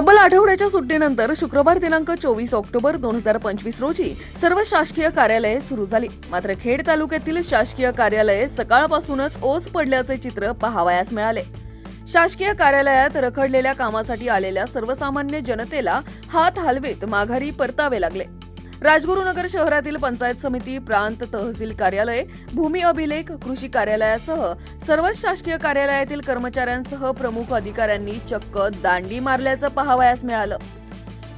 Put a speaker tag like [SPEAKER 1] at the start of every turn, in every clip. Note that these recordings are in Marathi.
[SPEAKER 1] तब्बल आठवड्याच्या सुट्टीनंतर शुक्रवार दिनांक चोवीस ऑक्टोबर दोन हजार पंचवीस रोजी सर्व शासकीय कार्यालये सुरू झाली. मात्र खेड तालुक्यातील शासकीय कार्यालये सकाळपासूनच ओस पडल्याचे चित्र पाहावयास मिळाले. शासकीय कार्यालयात रखडलेल्या कामासाठी आलेल्या सर्वसामान्य जनतेला हात हलवीत माघारी परतावे लागले. राजगुरुनगर शहरातील पंचायत समिती प्रांत तहसील कार्यालय भूमी अभिलेख कृषी कार्यालयासह सर्वच शासकीय कार्यालयातील कर्मचाऱ्यांसह प्रमुख अधिकाऱ्यांनी चक्क दांडी मारल्याचं पाहावयास मिळालं.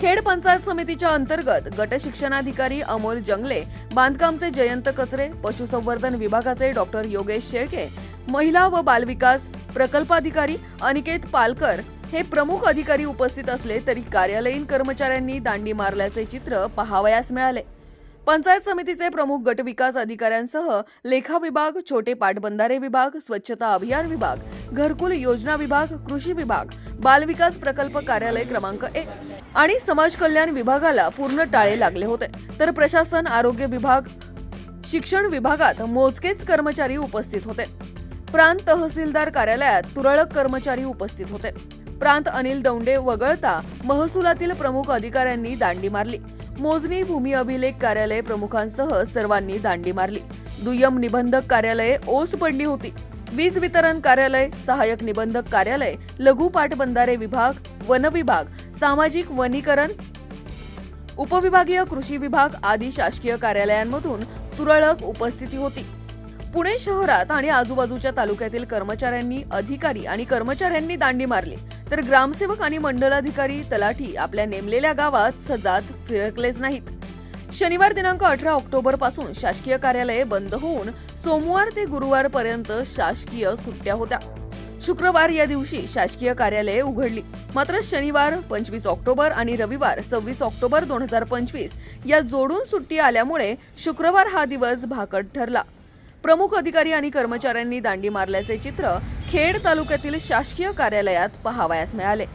[SPEAKER 1] खेड पंचायत समितीच्या अंतर्गत गट शिक्षणाधिकारी अमोल जंगले बांधकामचे जयंत कचरे पशुसंवर्धन विभागाचे डॉक्टर योगेश शेळके महिला व बालविकास प्रकल्पाधिकारी अनिकेत पालकर हे प्रमुख अधिकारी उपस्थित असले तरी कार्यालयीन कर्मचाऱ्यांनी दांडी मारल्याचे चित्र पाहावयास मिळाले. पंचायत समितीचे प्रमुख गट विकास अधिकाऱ्यांसह लेखा विभाग छोटे पाटबंधारे विभाग स्वच्छता अभियान विभाग घरकुल योजना विभाग कृषी विभाग बालविकास प्रकल्प कार्यालय क्रमांक एक आणि समाज कल्याण विभागाला पूर्ण टाळे लागले होते. तर प्रशासन आरोग्य विभाग शिक्षण विभागात मोजकेच कर्मचारी उपस्थित होते. प्रांत तहसीलदार कार्यालयात तुरळक कर्मचारी उपस्थित होते. प्रांत अनिल दौंडे वगळता महसुलातील प्रमुख अधिकाऱ्यांनी दांडी मारली. मोजणी भूमी अभिलेख कार्यालय प्रमुखांसह सर्वांनी दांडी मारली. दुय्यम निबंधक कार्यालये ओस पडली होती. वीज वितरण कार्यालय सहाय्यक निबंधक कार्यालय लघु पाटबंधारे विभाग वन विभाग सामाजिक वनीकरण उपविभागीय कृषी विभाग आदी शासकीय कार्यालयांमधून तुरळक उपस्थिती होती. पुणे शहरात आणि आजूबाजूच्या तालुक्यातील कर्मचाऱ्यांनी अधिकारी आणि कर्मचाऱ्यांनी दांडी मारली. तर ग्रामसेवक आणि मंडलाधिकारी तलाठी आपल्या नेमलेल्या गावात सजात फिरकलेच नाहीत. शनिवार दिनांक अठरा ऑक्टोबरपासून शासकीय कार्यालये बंद होऊन सोमवार ते गुरुवार पर्यंत शासकीय सुट्ट्या होत्या. शुक्रवार या दिवशी शासकीय कार्यालये उघडली. मात्र शनिवार पंचवीस ऑक्टोबर आणि रविवार सव्वीस ऑक्टोबर दोन हजार पंचवीस या जोडून सुट्टी आल्यामुळे शुक्रवार हा दिवस भाकड ठरला. प्रमुख अधिकारी आणि कर्मचाऱ्यांनी दांडी मारल्याचे चित्र खेड तालुक्यातील शासकीय कार्यालयात पाहावयास मिळाले.